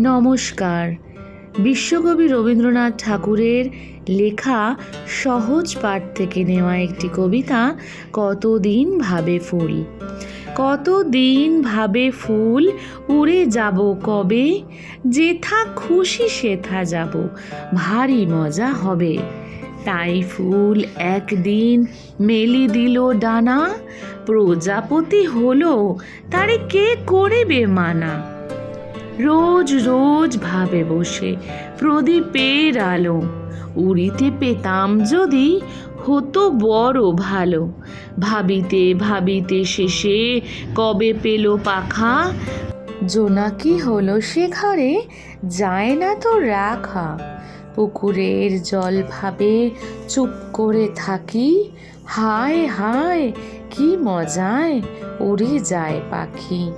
নমস্কার। বিশ্বকবি রবীন্দ্রনাথ ঠাকুরের লেখা সহজ পাঠ থেকে নেওয়া একটি কবিতা, কতদিন ভাবে ফুল? কতদিন ভাবে ফুল, উড়ে যাব কবে? যেথা খুশি সেথা যাব, ভারী মজা হবে। তাই ফুল একদিন মেলি দিল ডানা, প্রজাপতি হলো, তারে কে করিবে মানা? রোজ রোজ ভাবে বসে প্রদীপের আলো। উড়িতে পেতাম যদি হতো বড় ভালো। ভাবিতে ভাবিতে শেষে কবে পেল পাখা? জোনাকি হলো সে ঘরে, যায় না তো রাখা। পুকুরের জল ভাবে চুপ করে থাকি। হায় হায়, কি মজায় উড়ে যায় পাখি।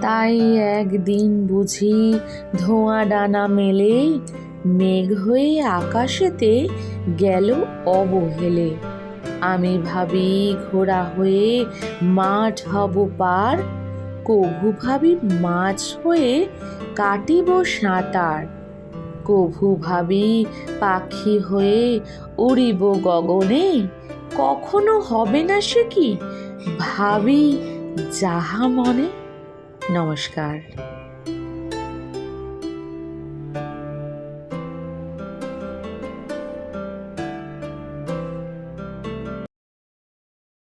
তাই একদিন বুঝি ধোঁয়া ডানা মেলে, মেঘ হয়ে আকাশেতে গেল অবহেলে। আমি ভাবি ঘোড়া হয়ে মাঠ হব পার, কভু ভাবি মাছ হয়ে কাটিব সাঁতার। কভু ভাবি, পাখি হয়ে উড়িব গগনে? কখনো হবে না সে কি? ভাবি, যাহা মনে। নমস্কার।